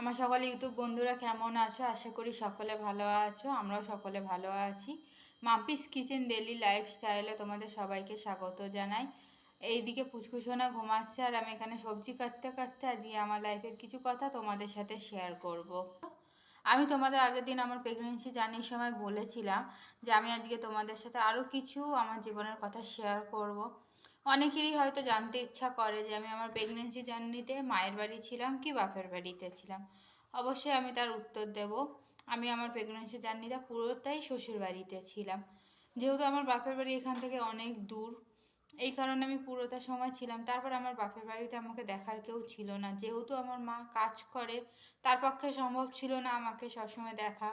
আমার সকল ইউটিউব বন্ধুরা কেমন আছো আশা করি সকলে ভালো আছো, আমরাও সকলে ভালো আছি মাম্পিস কিচেন ডেলি লাইফস্টাইলে তোমাদের সবাইকে স্বাগত জানাই এইদিকে পুচকুসোনা ঘুমাচ্ছে আর আমি এখানে সবজি কাটতে কাটতে আজকে আমার লাইফের কিছু কথা তোমাদের সাথে শেয়ার করব। আমি তোমাদের আগের দিন আমার প্রেগনেন্সি জার্নির সময় বলেছিলাম যে আমি আজকে তোমাদের সাথে আরও কিছু আমার জীবনের কথা শেয়ার করব। অনেকেরই হয়তো জানতে ইচ্ছা করে যে আমি আমার প্রেগনেন্সি জার্নিতে মায়ের বাড়ি ছিলাম কি বাপের বাড়িতে ছিলাম। অবশ্যই আমি তার উত্তর দেব। আমি আমার প্রেগনেন্সি জার্নিটা পুরোটাই শ্বশুর বাড়িতে ছিলাম। যেহেতু আমার বাপের বাড়ি এখান থেকে অনেক দূর, এই কারণে আমি পুরোটা সময় ছিলাম। তারপর আমার বাপের বাড়িতে আমাকে দেখার কেউ ছিল না। যেহেতু আমার মা কাজ করে, তার পক্ষে সম্ভব ছিল না আমাকে সবসময় দেখা।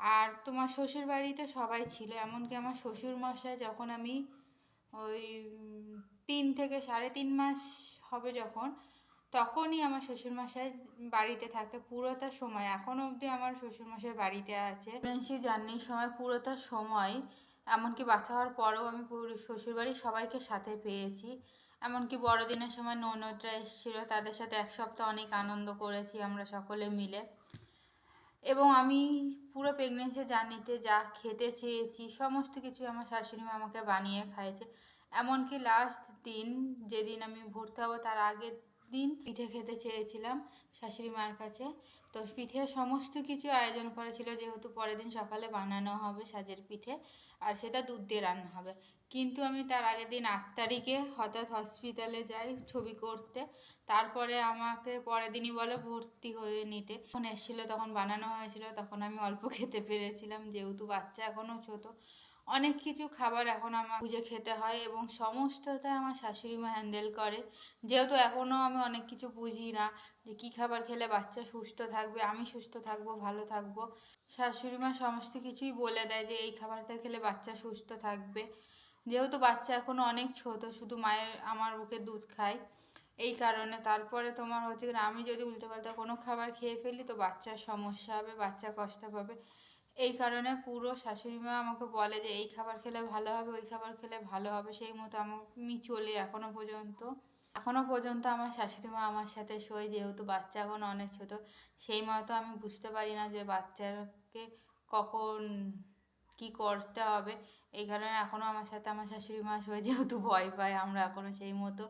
আর তোমার শ্বশুর বাড়িতে সবাই ছিল, এমনকি আমার শ্বশুর মশাই যখন আমি ওই তিন থেকে সাড়ে তিন মাস হবে যখন, তখনই আমার শ্বশুরমশাই বাড়িতে থাকে পুরোটা সময়। এখনও অবধি আমার শ্বশুরমশাই বাড়িতে আছে। প্রেগনেন্সি জার্নির সময় পুরোটা সময়, এমনকি বাচ্চা হওয়ার পরেও আমি শ্বশুরবাড়ির সবাইকে সাথে পেয়েছি। এমনকি বড়দিনের সময় ননদরা এসেছিল, তাদের সাথে এক সপ্তাহ অনেক আনন্দ করেছি আমরা সকলে মিলে। এবং আমি পুরো প্রেগনেন্সি জার্নিতে যা খেতে চেয়েছি, সমস্ত কিছু আমার শাশুড়ি মা আমাকে বানিয়ে খাইয়েছে। এমনকি লাস্ট দিন, যেদিন আমি ভর্তি হব তার আগের দিন পিঠে খেতে চেয়েছিলাম শাশুড়ি মার কাছে। তো পিঠে সমস্ত কিছু আয়োজন করেছিল, যেহেতু পরের দিন সকালে বানানো হবে সাজের পিঠে, আর সেটা দুধ দিয়ে রান্না হবে। কিন্তু আমি তার আগের দিন আট তারিখে হঠাৎ হসপিটালে যাই ছবি করতে। তারপরে আমাকে পরের দিনই বলে ভর্তি হয়ে নিতে। যখন এসেছিল, তখন বানানো হয়েছিল, তখন আমি অল্প খেতে পেরেছিলাম, যেহেতু বাচ্চা এখনও ছোটো। অনেক কিছু খাবার এখন আমার খুঁজে খেতে হয় এবং সমস্তটা আমার শাশুড়ি মা হ্যান্ডেল করে। যেহেতু এখনও আমি অনেক কিছু বুঝি না যে কী খাবার খেলে বাচ্চা সুস্থ থাকবে, আমি সুস্থ থাকব, ভালো থাকব। শাশুড়ি মা সমস্ত কিছুই বলে দেয় যে এই খাবারটা খেলে বাচ্চা সুস্থ থাকবে। যেহেতু বাচ্চা এখনও অনেক ছোট, শুধু মায়ের, আমার বুকে দুধ খায়। এই কারণে তারপরে তোমার হচ্ছে আমি যদি উল্টোপাল্টা কোনো খাবার খেয়ে ফেলি তো বাচ্চার সমস্যা হবে, বাচ্চা কষ্ট পাবে। এই কারণে পুরো শাশুড়ি মা আমাকে বলে যে, এই খাবার খেলে ভালো হবে, ওই খাবার খেলে ভালো হবে। সেই মতো আমি চলি এখনও পর্যন্ত এখনও পর্যন্ত আমার শাশুড়ি মা আমার সাথে শোয়। যেহেতু বাচ্চা এখন অনেক ছোট, সেই মতো আমি বুঝতে পারি না যে বাচ্চাকে কখন কি করতে হবে। এই কারণে এখনও আমার সাথে আমার শাশুড়ি মা শোয়, যেহেতু ভয় পায়, আমরা এখনও সেই মতো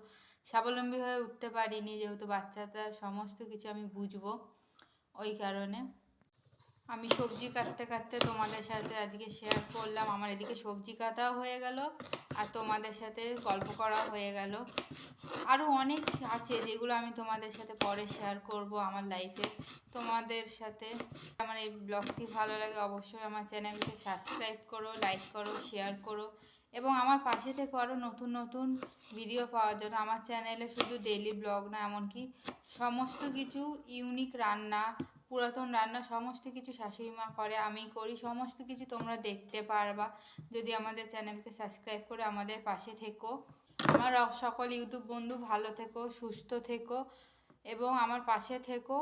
স্বাবলম্বী হয়ে উঠতে পারিনি। যেহেতু বাচ্চাটা সমস্ত কিছু আমি বুঝব, ওই কারণে আমি সবজি কাটতে কাটতে তোমাদের সাথে আজকে শেয়ার করলাম। আমার এদিকে সবজি কাটাও হয়ে গেল আর তোমাদের সাথে গল্প করা হয়ে গেল। আরও অনেক আছে যেগুলো আমি তোমাদের সাথে পরে শেয়ার করব আমার লাইফে তোমাদের সাথে আমার এই ব্লগটি ভালো লাগে অবশ্যই আমার চ্যানেলকে সাবস্ক্রাইব করো লাইক করো শেয়ার করো এবং আমার পাশে থেকে আরও নতুন নতুন ভিডিও পাওয়ার জন্য আমার চ্যানেলে শুধু ডেলি ব্লগ না, এমনকি সমস্ত কিছু ইউনিক রান্না পুরাতন রান্না সমস্ত কিছু শাশুড়ি মা করে, আমি করি, সমস্ত কিছু তোমরা দেখতে পারবা। যদি আমাদের চ্যানেলকে সাবস্ক্রাইব করে আমাদের পাশে থেকো। আমার সকল ইউটিউব বন্ধু ভালো থেকো, সুস্থ থেকো, এবং আমার পাশে থেকো।